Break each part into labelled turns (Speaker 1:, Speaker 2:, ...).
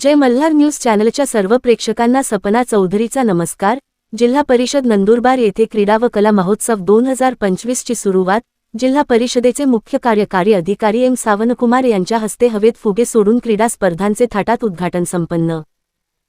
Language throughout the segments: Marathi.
Speaker 1: जय मल्हार न्यूज चॅनलच्या सर्व प्रेक्षकांना सपना चौधरीचा नमस्कार. जिल्हा परिषद नंदुरबार येथे क्रीडा व कला महोत्सव दोन हजार पंचवीसची सुरुवात. जिल्हा परिषदेचे मुख्य कार्यकारी अधिकारी एम सावनकुमार यांच्या हस्ते हवेत फुगे सोडून क्रीडा स्पर्धांचे थाटात उद्घाटन संपन्न.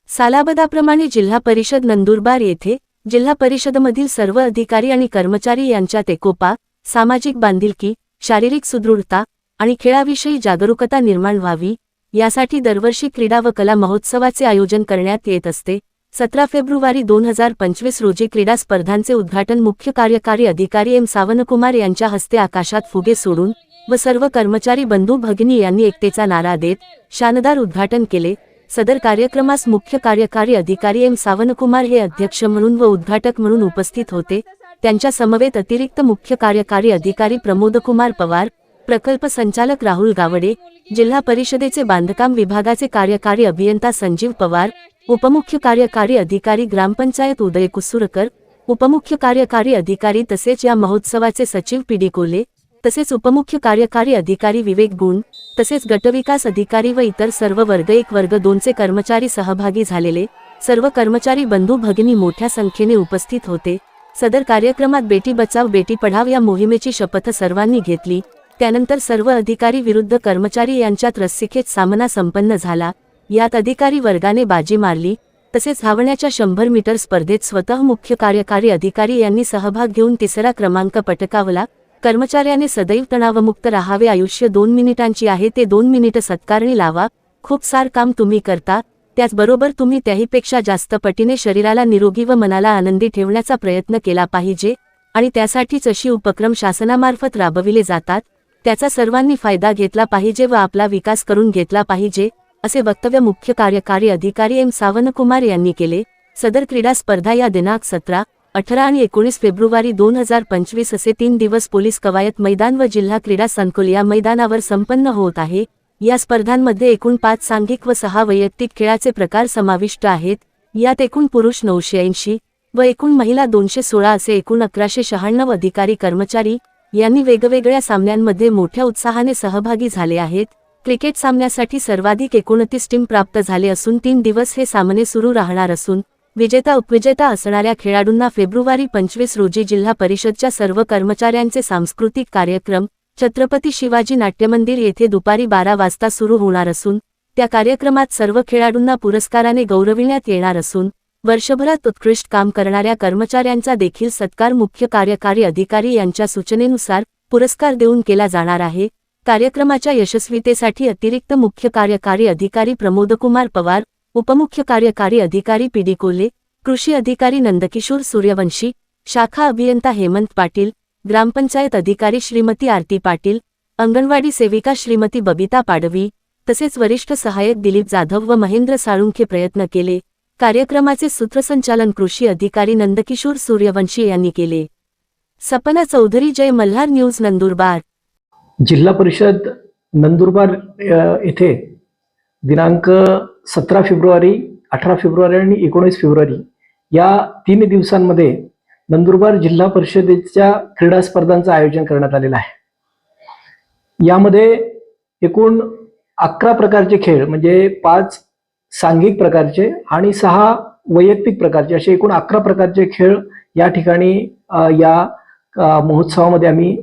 Speaker 1: सालाबदाप्रमाणे जिल्हा परिषद नंदुरबार येथे जिल्हा परिषदमधील सर्व अधिकारी आणि कर्मचारी यांच्यात एकोपा सामाजिक बांधिलकी शारीरिक सुदृढता आणि खेळाविषयी जागरूकता निर्माण व्हावी यासाठी दरवर्षी क्रीडा व कला महोत्सवाचे आयोजन करण्यात येत असते. सतरा फेब्रुवारी दोन हजार पंचवीस रोजी क्रीडा स्पर्धांचे उद्घाटन मुख्य कार्यकारी अधिकारी एम सावनकुमार यांच्या हस्ते आकाशात फुगे सोडून व सर्व कर्मचारी बंधू भगिनी यांनी एकतेचा नारा देत शानदार उद्घाटन केले. सदर कार्यक्रमास मुख्य कार्यकारी अधिकारी एम सावनकुमार हे अध्यक्ष म्हणून व उद्घाटक म्हणून उपस्थित होते. त्यांच्या समवेत अतिरिक्त मुख्य कार्यकारी अधिकारी प्रमोदकुमार पवार प्रकल्प संचालक राहुल गावडे जिल्हा परिषदेचे बांधकाम विभागाचे कार्यकारी अभियंता संजीव पवार उपमुख्य कार्यकारी अधिकारी ग्रामपंचायत उदय कुसुरकर उपमुख्य कार्यकारी अधिकारी तसेच या महोत्सवाचे सचिव पी डी कोले तसेच उपमुख्य कार्यकारी अधिकारी विवेक गुण तसेच गटविकास अधिकारी व इतर सर्व वर्ग एक वर्ग दोनचे कर्मचारी सहभागी झालेले सर्व कर्मचारी बंधू भगिनी मोठ्या संख्येने उपस्थित होते. सदर कार्यक्रमात बेटी बचाव बेटी पढाव या मोहिमेची शपथ सर्वांनी घेतली. त्यानंतर सर्व अधिकारी विरुद्ध कर्मचारी यांच्यात रस्सीखेच सामना संपन्न झाला. यात अधिकारी वर्गाने बाजी मारली तसेच धावण्याच्या शंभर मीटर स्पर्धेत स्वतः मुख्य कार्यकारी अधिकारी यांनी सहभाग घेऊन तिसरा क्रमांक पटकावला. कर्मचाऱ्याने सदैव तणावमुक्त राहावे आयुष्य दोन मिनिटांची आहे ते दोन मिनिटं सत्कारणी लावा. खूप सार काम तुम्ही करता त्याचबरोबर तुम्ही त्याहीपेक्षा जास्त पटीने शरीराला निरोगी व मनाला आनंदी ठेवण्याचा प्रयत्न केला पाहिजे आणि त्यासाठीच अशी उपक्रम शासनामार्फत राबविले जातात. त्याचा सर्वांनी फायदा घेतला पाहिजे व आपला विकास करून घेतला पाहिजे असे वक्तव्य मुख्य कार्यकारी अधिकारी एम सावनकुमार यांनी केले. सदर क्रीडा स्पर्धा या दिनांक सतरा अठरा आणि एकोणीस फेब्रुवारी दोन हजार पंचवीस असे तीन दिवस पोलीस कवायत मैदान व जिल्हा क्रीडा संकुल या मैदानावर संपन्न होत आहे. या स्पर्धांमध्ये एकूण पाच सांघिक व सहा वैयक्तिक खेळाचे प्रकार समाविष्ट आहेत. यात एकूण पुरुष नऊशे ऐंशी व एकूण महिला दोनशे सोळा असे एकूण अकराशे शहाण्णव अधिकारी कर्मचारी यांनी वेगवेगळ्या सामन्यांमध्ये मोठ्या उत्साहाने सहभागी झाले आहेत. क्रिकेट सामन्यासाठी सर्वाधिक एकोणतीस टीम प्राप्त झाले असून तीन दिवस हे सामने सुरू राहणार असून विजेता उपविजेता असणाऱ्या खेळाडूंना फेब्रुवारी पंचवीस रोजी जिल्हा परिषदच्या सर्व कर्मचाऱ्यांचे सांस्कृतिक कार्यक्रम छत्रपती शिवाजी नाट्यमंदिर येथे दुपारी बारा वाजता सुरू होणार असून त्या कार्यक्रमात सर्व खेळाडूंना पुरस्काराने गौरविण्यात येणार असून वर्षभरात उत्कृष्ट काम करणाऱ्या कर्मचाऱ्यांचा देखील सत्कार मुख्य कार्यकारी अधिकारी यांच्या सूचनेनुसार पुरस्कार देऊन केला जाणार आहे. कार्यक्रमाच्या यशस्वीतेसाठी अतिरिक्त मुख्य कार्यकारी अधिकारी प्रमोदकुमार पवार उपमुख्य कार्यकारी अधिकारी पी डी कोल्हे कृषी अधिकारी नंदकिशोर सूर्यवंशी शाखा अभियंता हेमंत पाटील ग्रामपंचायत अधिकारी श्रीमती आरती पाटील अंगणवाडी सेविका श्रीमती बबिता पाडवी तसेच वरिष्ठ सहाय्यक दिलीप जाधव व महेंद्र साळुंखे प्रयत्न केले. कार्यक्रमाचे सूत्रसंचालन कृषी अधिकारी नंदकिशोर सूर्यवंशी यांनी केले. सपना चौधरी जय मल्हार न्यूज नंदुरबार.
Speaker 2: जिल्हा परिषद नंदुरबार येथे दिनांक सतरा फेब्रुवारी अठरा फेब्रुवारी आणि एकोणीस फेब्रुवारी या तीन दिवसांमध्ये नंदुरबार जिल्हा परिषदेच्या क्रीडा स्पर्धांचं आयोजन करण्यात आलेलं आहे. यामध्ये एकूण अकरा प्रकारचे खेळ म्हणजे पाच सांघिक प्रकारचे आणि सहा वैयक्तिक प्रकारचे असे एकूण अकरा प्रकारचे खेळ या ठिकाणी या महोत्सवामध्ये आम्ही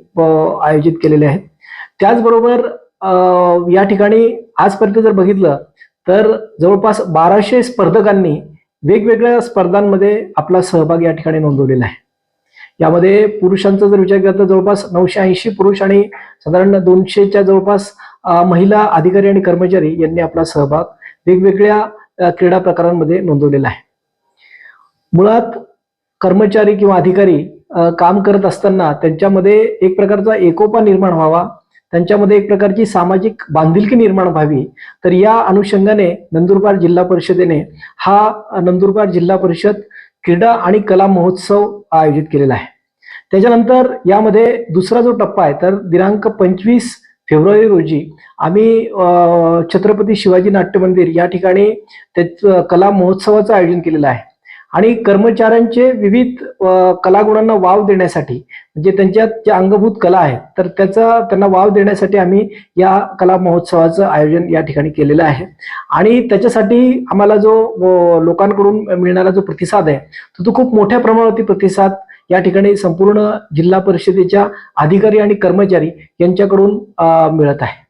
Speaker 2: आयोजित केलेले आहेत. त्याचबरोबर या ठिकाणी आजपर्यंत जर बघितलं तर जवळपास बाराशे स्पर्धकांनी वेगवेगळ्या स्पर्धांमध्ये आपला सहभाग या ठिकाणी नोंदवलेला आहे. यामध्ये पुरुषांचा जर विचार केला तर जवळपास नऊशे ऐंशी पुरुष आणि साधारण दोनशेच्या जवळपास महिला अधिकारी आणि कर्मचारी यांनी आपला सहभाग वेगवेगळ्या क्रीडा प्रकारांमध्ये नोंदवलेला आहे. मुळात कर्मचारी किंवा अधिकारी काम करत असताना त्यांच्यामध्ये एक प्रकारचा एकोपा निर्माण व्हावा त्यांच्यामध्ये एक प्रकारची सामाजिक बांधिलकी निर्माण व्हावी तर या अनुषंगाने नंदुरबार जिल्हा परिषदेने हा नंदुरबार जिल्हा परिषद क्रीडा आणि कला महोत्सव आयोजित केलेला आहे. त्याच्यानंतर यामध्ये दुसरा जो टप्पा आहे तर दिनांक पंचवीस फेब्रुवारी रोजी आम्ही छत्रपती शिवाजी नाट्य मंदिर या ठिकाणी त्याच कला महोत्सवाचं आयोजन केलेलं आहे. आणि कर्मचाऱ्यांचे विविध कलागुणांना वाव देण्यासाठी म्हणजे त्यांच्यात ज्या अंगभूत कला आहेत तर त्याचा त्यांना वाव देण्यासाठी आम्ही या कला महोत्सवाचं आयोजन या ठिकाणी केलेलं आहे. आणि त्याच्यासाठी आम्हाला जो लोकांकडून मिळणारा जो प्रतिसाद आहे तो तो खूप मोठ्या प्रमाणावरती प्रतिसाद या ठिकाणी संपूर्ण जिल्हा परिषदेच्या अधिकारी आणि कर्मचारी यांच्याकडून मिळत आहे.